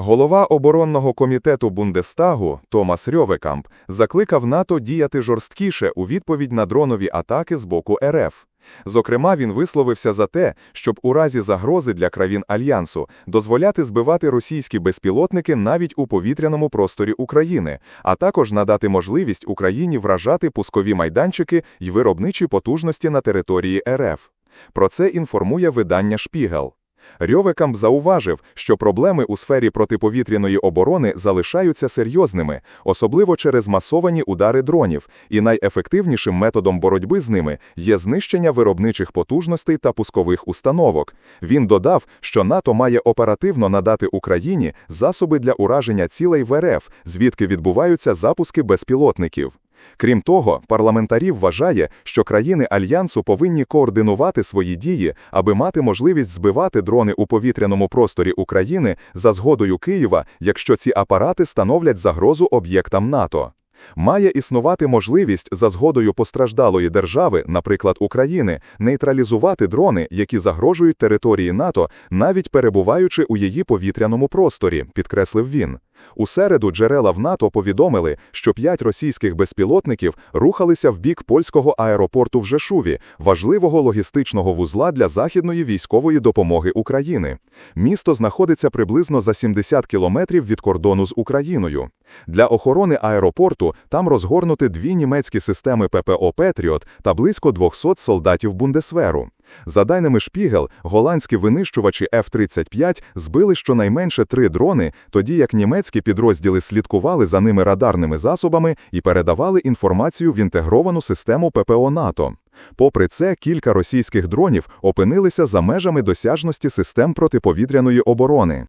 Голова оборонного комітету Бундестагу Томас Рьовекамп закликав НАТО діяти жорсткіше у відповідь на дронові атаки з боку РФ. Зокрема, він висловився за те, щоб у разі загрози для країн Альянсу дозволяти збивати російські безпілотники навіть у повітряному просторі України, а також надати можливість Україні вражати пускові майданчики й виробничі потужності на території РФ. Про це інформує видання Шпігел. Рьовекамп зауважив, що проблеми у сфері протиповітряної оборони залишаються серйозними, особливо через масовані удари дронів, і найефективнішим методом боротьби з ними є знищення виробничих потужностей та пускових установок. Він додав, що НАТО має оперативно надати Україні засоби для ураження цілей в РФ, звідки відбуваються запуски безпілотників. Крім того, парламентарів вважає, що країни Альянсу повинні координувати свої дії, аби мати можливість збивати дрони у повітряному просторі України за згодою Києва, якщо ці апарати становлять загрозу об'єктам НАТО. Має існувати можливість за згодою постраждалої держави, наприклад України, нейтралізувати дрони, які загрожують території НАТО, навіть перебуваючи у її повітряному просторі, підкреслив він. У середу джерела в НАТО повідомили, що п'ять російських безпілотників рухалися в бік польського аеропорту в Жешуві, важливого логістичного вузла для західної військової допомоги України. Місто знаходиться приблизно за 70 кілометрів від кордону з Україною. Для охорони аеропорту там розгорнути дві німецькі системи ППО «Петріот» та близько 200 солдатів Бундесверу. За даними Шпігел, голландські винищувачі F-35 збили щонайменше три дрони, тоді як німецькі підрозділи слідкували за ними радарними засобами і передавали інформацію в інтегровану систему ППО НАТО. Попри це, кілька російських дронів опинилися за межами досяжності систем протиповітряної оборони.